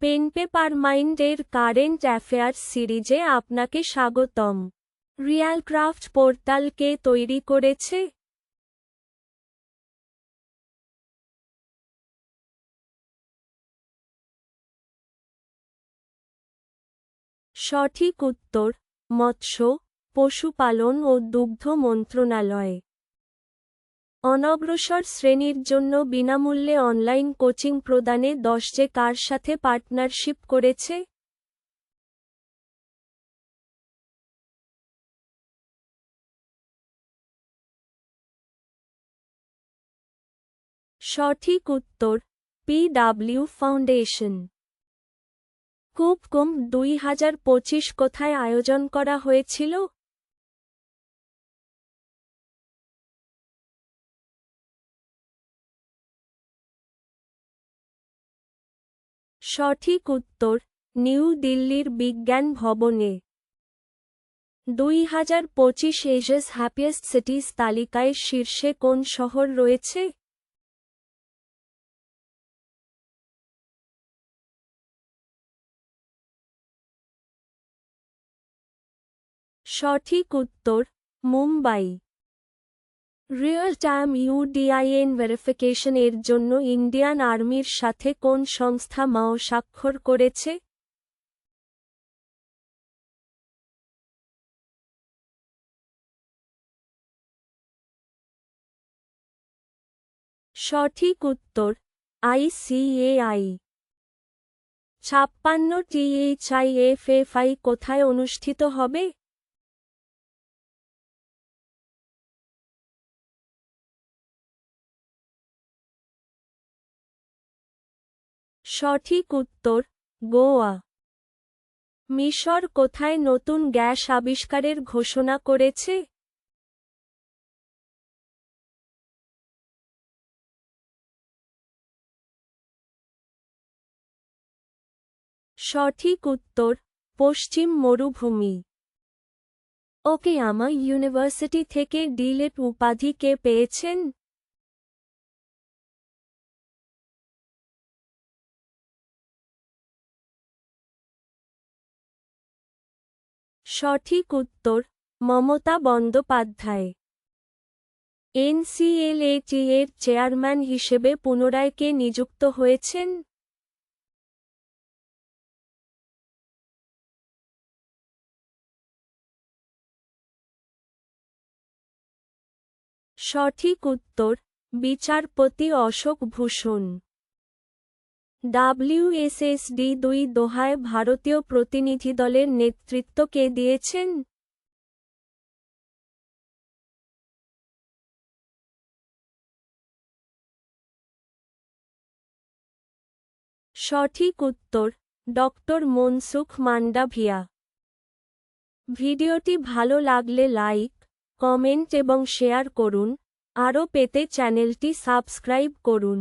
Pen paper মাইন্ডের current affairs সিরিজে আপনাকে স্বাগতম। রিয়াল ক্রাফট পোর্টাল কে তৈরি করেছে। সঠিক উত্তর, মৎস্য, পশুপালন ও দুগ্ধ মন্ত্রণালয়। অনগ্রসর শ্রেণির জন্য বিনামূল্যে অনলাইন কোচিং প্রদানে দশ যে কার সাথে পার্টনারশিপ করেছে? সঠিক উত্তর পিডাব্লিউ ফাউন্ডেশন। কুপকুম দুই হাজার পঁচিশ কোথায় আয়োজন করা হয়েছিল? সঠিক উত্তর, নিউ দিল্লির বিজ্ঞান ভবনে। দুই হাজার পঁচিশ এজেস হ্যাপিয়েস্ট সিটিজ তালিকায় শীর্ষে কোন শহর রয়েছে? সঠিক উত্তর, Mumbai. Real time UDIN verification এর জন্য ইন্ডিয়ান আর্মির সাথে কোন সংস্থা মাও স্বাক্ষর করেছে? সঠিক উত্তর আইসিএআই ছাপ্পান্ন টিএইচআইএফএফআই কোথায় অনুষ্ঠিত হবে? সঠিক উত্তর, গোয়া। মিশর কোথায় নতুন গ্যাস আবিষ্কারের ঘোষণা করেছে? সঠিক উত্তর, পশ্চিম মরুভূমি। ওকেয়ামা ইউনিভার্সিটি থেকে ডিলেট উপাধি কে পেয়েছেন? সঠিক উত্তর, মমতা বন্দ্যোপাধ্যায়। এনসিএলএটি এর চেয়ারম্যান হিসেবে পুনরায় কে নিযুক্ত হয়েছেন? সঠিক উত্তর, বিচারপতি অশোক ভূষণ। ডাব্লিউএসএসডি দুই দোহায় ভারতীয় প্রতিনিধি দলের নেতৃত্ব কে দিয়েছেন? সঠিক উত্তর, ডক্টর মনসুখ মান্ডাভিয়া ভিডিওটি ভালো লাগলে লাইক, কমেন্ট এবং শেয়ার করুন, আরও পেতে চ্যানেলটি সাবস্ক্রাইব করুন।